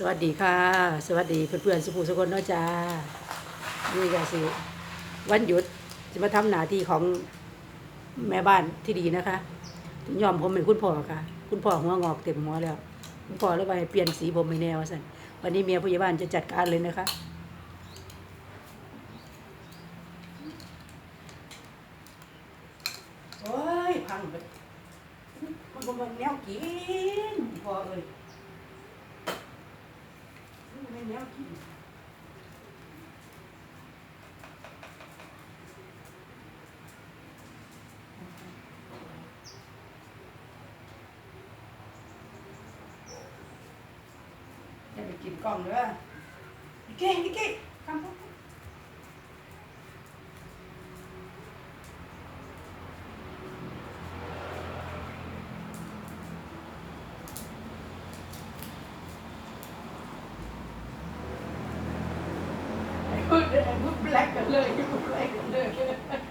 สวัสดีค่ะ สวัสดีเพื่อนๆสุภูสุคนเนาะจ้านี่ก็สิวันหยุดจะมาทำหน้าที่ของแม่บ้านที่ดีนะคะยอมผมเป็นคุณพ่อค่ะ คุณพ่อหัวงอกเต็มหัวแล้ว คุณพ่อเลยว่าให้เปลี่ยนสีผมไม่แนวสันวันนี้เมียผู้ใหญ่บ้านจะจัดการเลยนะคะ โอ้ยพังไปมันบ่มันแนวกินพ่อเอ้ย แนวกินอย่าไปกินกล้องเด้อนิกเก้นิกเก้คำพูด ไอ้พูดไอ้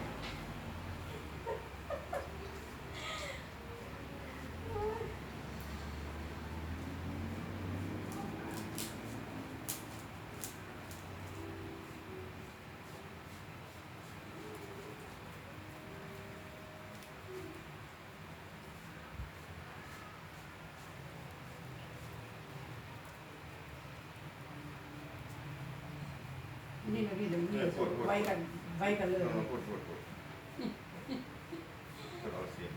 พูดแบล็กกันเลยไอ้พูดแบล็กกันเลยนี่นะพี่เดี๋ยวนี้ไว้กันไว้กันเลยพูดพูดพูดพูดเอาเสียง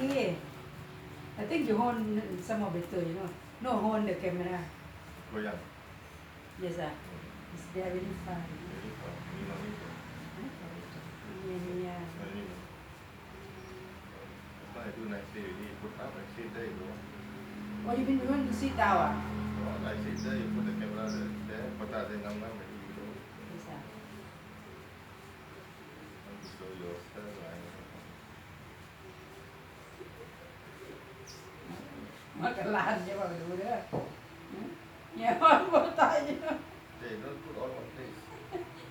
กี้ I think you hold some of it too, you know. No, hold the camera. ตัวอย่าง Yes, sir. It's very fine. นี่มันนี่ Yeah, yeah. ได้ดูในซีรีส์พูดอัพในซีได้ดู Oh, you been going to sit down? ah? ในซีได้พูดแต่แคมราเลยแต่พอตาได้งามๆไม่ดูดู Yes, sir. มันจะโชว์ยอดเท่าไหร่ มากันลานอย่าบอกดูเด้อเนี่ยมันบ่ตายเนี่ย เจ๊ต้องพูดออกมาที่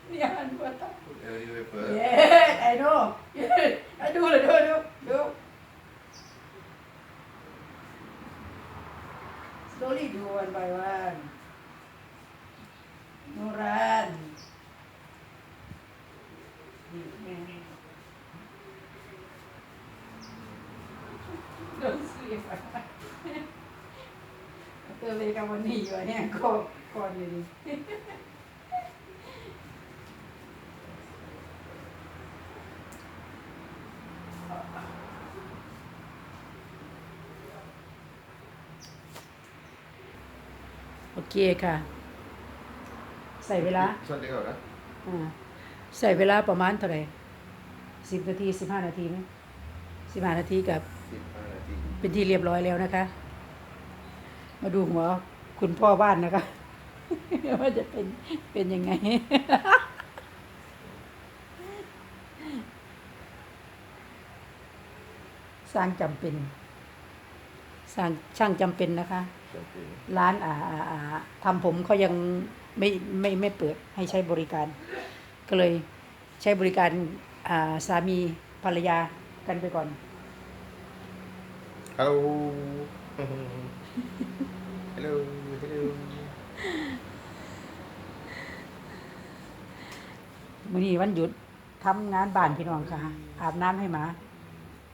เนี่ยมันบ่ตาย พูดเอลิเวเปอร์ Yeah, I know. Yeah, I do it, do it, do, do. Slowly do one by one. No run. Don't sleep. เตอร์เลยกับวันนี้อยู่เนี่ยก่อนก่อนอยู่ดิ เคค่ะ ใส่เวลาสวัสดีครับนะอ่าใส่เวลาประมาณเท่าไหร่สิบนาทีสิบห้านาทีไหมสิบห้านาทีกับสิบห้านาทีเป็นที่เรียบร้อยแล้วนะคะ มาดูหัวคุณพ่อบ้านนะคะ ว่าจะเป็นเป็นยังไง สร้างจำเป็น สร้างช่างจำเป็นนะคะจำเป็น ร้านอ่าอ่าอ่าทำผมเขายังไม่ไม่ไม่เปิดให้ใช้บริการ ก็เลยใช้บริการอ่าสามีภรรยากันไปก่อน ฮัลโหล ฮัลโหล ฮัลโหลมื้อนี้วันหยุดทำงานบ้านพี่น้องค่ะ อาบน้ำให้หมา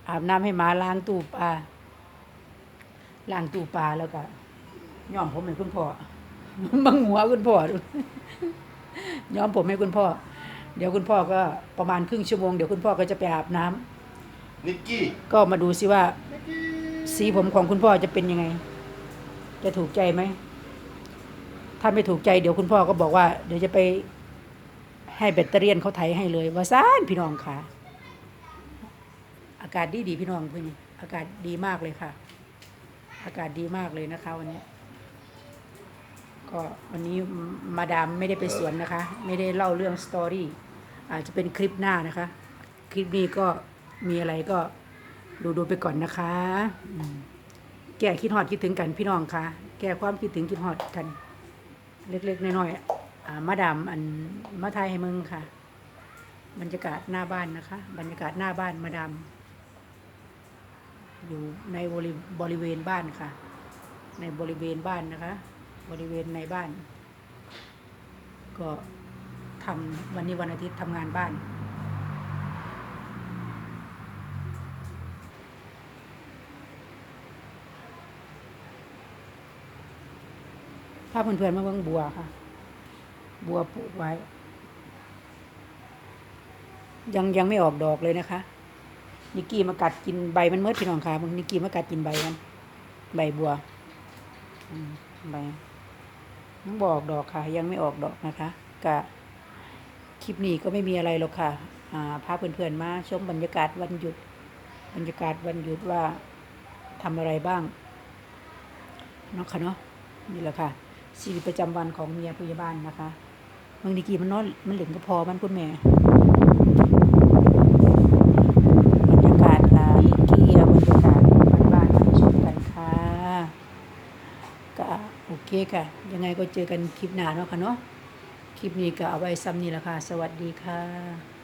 อาบน้ำให้หมาล้างตู้ปลาล้างตู้ปลาแล้วก็ ย้อมผมให้คุณพ่อบังหัวคุณพ่อดูย้อมผมให้คุณพ่อ เดี๋ยวคุณพ่อก็ประมาณครึ่งชั่วโมงเดี๋ยวคุณพ่อก็จะไปอาบน้ำนิกกี้ก็มาดูซิว่านิกกี้สีผมของคุณพ่อจะเป็นยังไง จะถูกใจไหม ถ้าไม่ถูกใจเดี๋ยวคุณพ่อก็บอกว่า เดี๋ยวจะไปให้แบตเตอรี่ยนเขาไถให้เลย ว่าซ่านพี่น้องค่ะ อากาศดีดีๆพี่น้องพี่นี่อากาศดีมากเลยค่ะ อากาศดีมากเลยนะคะวันนี้ ก็วันนี้มาดามไม่ได้ไปสวนนะคะ ไม่ได้เล่าเรื่องสตอรี่อาจจะเป็นคลิปหน้านะคะ คลิปนี้ก็มีอะไรก็ดูดูไปก่อนนะคะแก้คิดฮอดคิดถึงกันพี่น้องค่ะแก้ความคิดถึงคิดฮอดกัน เล็กๆน้อยๆมาดามอันมาไทยให้มึงค่ะ บรรยากาศหน้าบ้านนะคะ บรรยากาศหน้าบ้านมาดามอยู่ในบริบริเวณบ้านค่ะ ในบริเวณบ้านนะคะ บริเวณในบ้าน ก็ทำวันนี้วันอาทิตย์ทำงานบ้านถ้าเพื่อนๆมาเบิ่งบัวค่ะ บัวปลูกไว้ ยังยังไม่ออกดอกเลยนะคะ นิกกี้มากัดกินใบมันเมื่อพี่น้องค่ะมึงนิกกี้มากัดกินใบมัน ใบบัวใบ ยังบอกดอกค่ะ ยังไม่ออกดอกนะคะกะคลิปนี้ก็ไม่มีอะไรหรอกค่ะอ่าพาเพื่อนๆมาชมบรรยากาศวันหยุด บรรยากาศวันหยุดว่าทำอะไรบ้างเนาะค่ะเนาะนี่แหละค่ะชีวิตประจำวันของเมียพยาบาลนะคะบางทีกีมันนอนมันเหลืองก็พอมันคุณแม่ บรรยากาศค่ะอีเกียบรรยากาศบ้านๆมาชมกันค่ะก็โอ เคค่ะ ยังไงก็เจอกันคลิปหน้าเนาะค่ะเนาะ คลิปนี้ก็เอาไว้ซ้ำนี่แหละค่ะ สวัสดีค่ะ